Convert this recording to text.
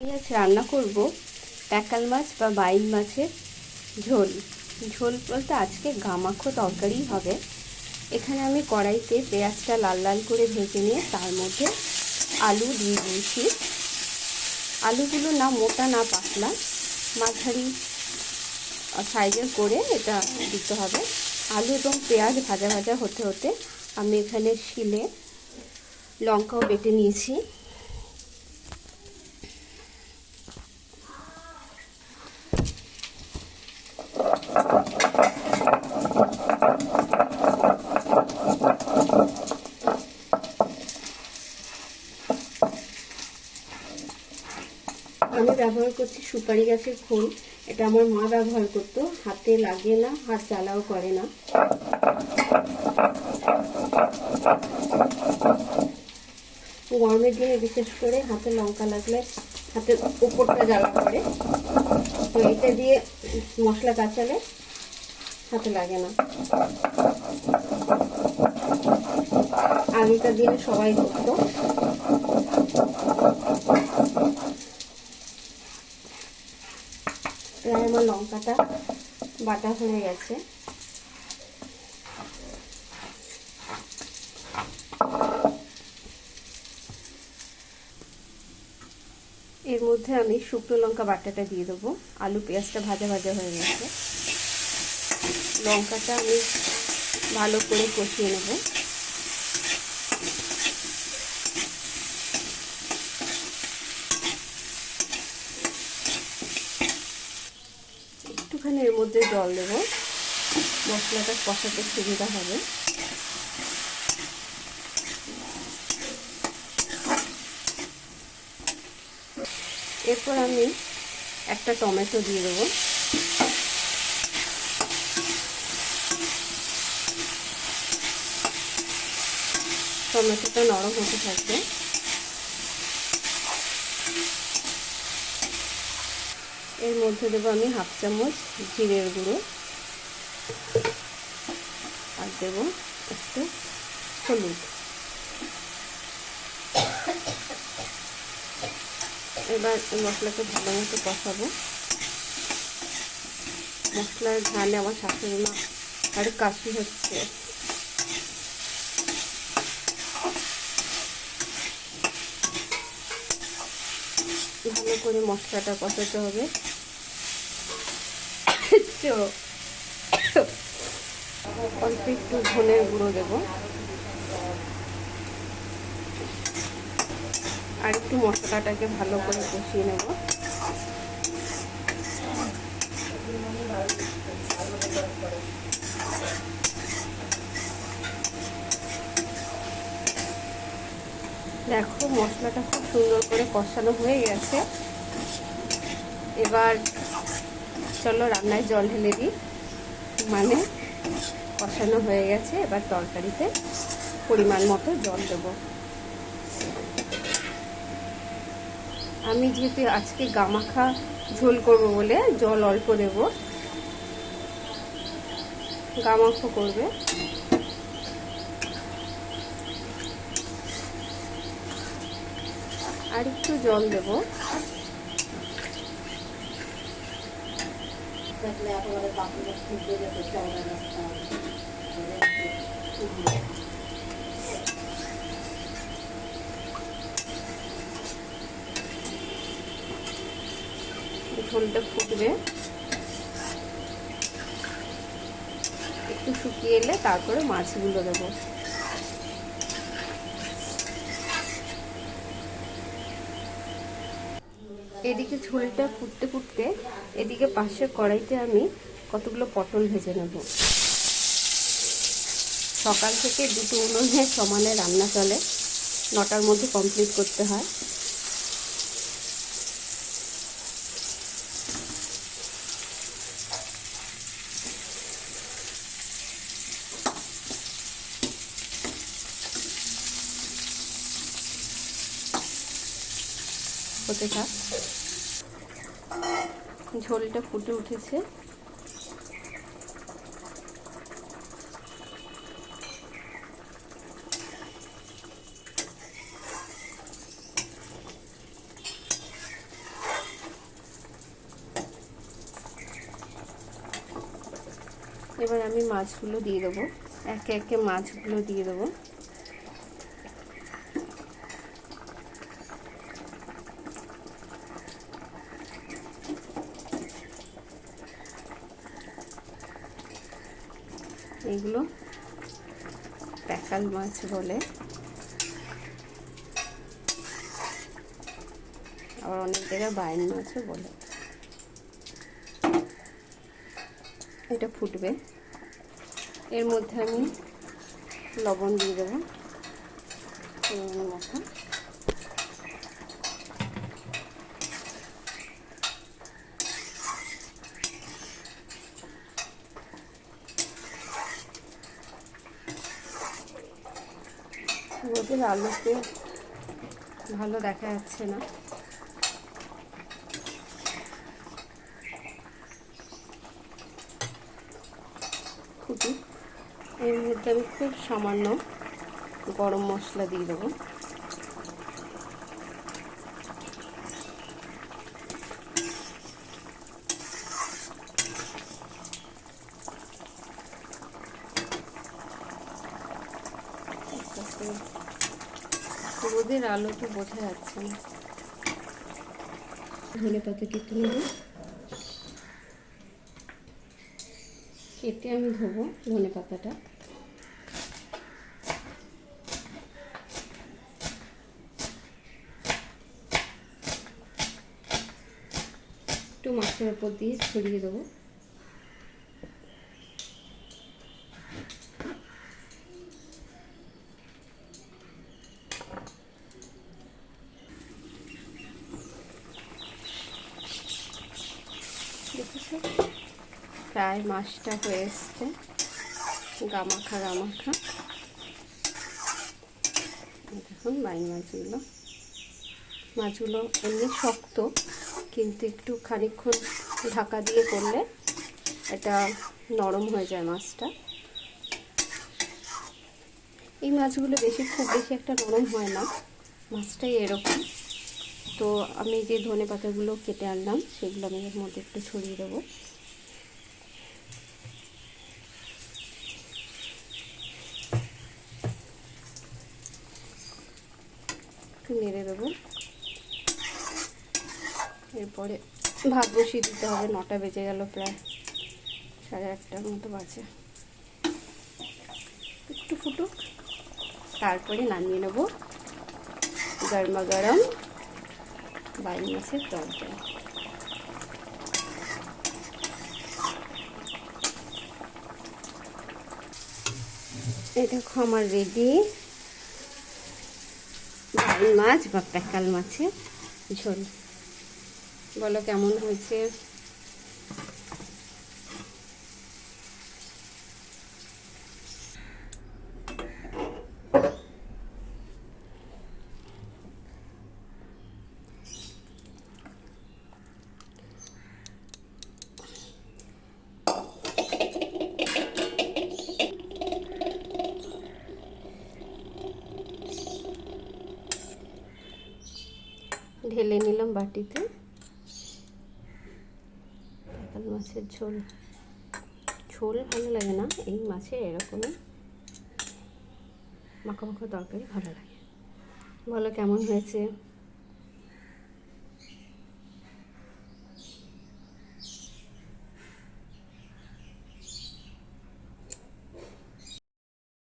আমি আজ রান্না করব প্যাকাল মাছ বা বাইল মাছের ঝোল। ঝোল বলতে আজকে গামাখো তরকারি হবে। এখানে আমি কড়াইতে পেঁয়াজটা লাল লাল করে ভেজে নিয়ে তার মধ্যে আলু দিয়ে দিয়েছি। আলুগুলো না মোটা না পাতলা, মাঝারি সাইজের করে এটা দিতে হবে। আলু এবং পেঁয়াজ ভাজা ভাজা হতে হতে আমি এখানে শিলে লঙ্কাও বেটে নিয়েছি। আমি ব্যবহার করছি সুপারি গাছের খোল। এটা আমার মা ব্যবহার করতো। হাতে লাগে না, হাত জ্বালাও করে না। গরমের দিনে বিশেষ করে হাতে লঙ্কা লাগলে হাতের উপরটা জ্বালা করে। তো এটা দিয়ে মশলা কাঁচালে হাতে লাগে না। আগেকার দিনে সবাই করতো। প্রায় আমার লঙ্কাটা বাটা হয়ে গেছে। এর মধ্যে আমি শুকনো লঙ্কা বাটাটা দিয়ে দেবো। আলু পেঁয়াজটা ভাজা ভাজা হয়ে গেছে। লঙ্কাটা আমি ভালো করে কষিয়ে নেব। একটুখানি এর মধ্যে জল দেব। মশলাটা কষাতে সুবিধা হবে। এরপর আমি একটা টমেটো দিয়ে দেবো। টমেটোটা নরম হতে থাকবে। এর মধ্যে দেবো আমি হাফ চামচ জিরের গুঁড়ো। আর দেবো একটু হলুদ। এবার এই মশলাকে ভালো মতো কষাবো। মশলার ঘানে আমার শাশুড়ি মা আর কাশি হচ্ছে ভালো করে মশলাটা কষাতে হবে। অল্প একটু ধনের গুঁড়ো দেব। আর একটু মশলাটাকে ভালো করে কষিয়ে নেব। দেখো, মশলাটা খুব সুন্দর করে কষানো হয়ে গেছে। এবার চলো রান্নায় জল ঢেলে দিই। মানে কষানো হয়ে গেছে, এবার তরকারিতে পরিমাণ মতো জল দেবো। আমি যেহেতু আজকে গামাখা ঝোল করব বলে জল অল্প দেব। গামাখো করবে। আর একটু জল দেব। ঝোলটা ফুটবে। একটু শুকিয়ে এলে তারপরে মাছগুলো দেবো। এদিকে ঝোলটা ফুটতে ফুটতে এদিকে পাশে কড়াইতে আমি কতগুলো পটল ভেজে নেব। সকাল থেকে দুটো উনুনে সমানে রান্না চলে। নটার মধ্যে কমপ্লিট করতে হয়। হতে থাক। ঝোলটা ফুটে উঠেছে। এবার আমি মাছগুলো দিয়ে দেবো। একে একে মাছগুলো দিয়ে দেবো। এইগুলো প্যাকাল মাছ বলে। আবার অনেক জায়গায় বাইন মাছও বলে। এটা ফুটবে। এর মধ্যে আমি লবণ দিয়ে দেবো। মতো রোদের আলুতে ভালো দেখা যাচ্ছে না। এর মধ্যে আমি খুব সামান্য গরম মশলা দিয়ে দেবো। রোদের আলোতে বোঝা যাচ্ছে না। ধনে পাতা কেটে নেব? কেটে আমি ধোবো ধনে পাতাটা। একটু মাছের উপর দিয়ে ছড়িয়ে দেবো। প্রায় মাছটা হয়ে এসছে। গামাখা গামাখা। দেখুন বাইন মাছগুলো। মাছগুলো এমনি শক্ত, কিন্তু একটু খানিক্ষণ ঢাকা দিয়ে করলে এটা নরম হয়ে যায় মাছটা। এই মাছগুলো বেশি, খুব বেশি একটা নরম হয় না। মাছটাই এরকম। তো আমি যে ধনে পাতাগুলো কেটে আনলাম, সেগুলো আমি এর মধ্যে একটু ছড়িয়ে দেবো। একটু নেড়ে দেবো। এরপরে ভাত বসিয়ে দিতে হবে, নটা বেজে গেল প্রায়, সাড়ে আটটার মতো বাজে। একটু ফুটুক, তারপরে নামিয়ে নেব গরমা গরম বাইন মাছের তরকারি। এই দেখো আমার রেডি। মাছ বা প্যাকাল মাছের ঝোল। বলো কেমন হয়েছে? ঢেলে নিলাম বাটিতে। কাতল মাছের ঝোল। ঝোল ভালো লাগে না, এই মাছে এরকমই। মাখা মাখা তরকারি ভালো লাগে। বলো কেমন হয়েছে?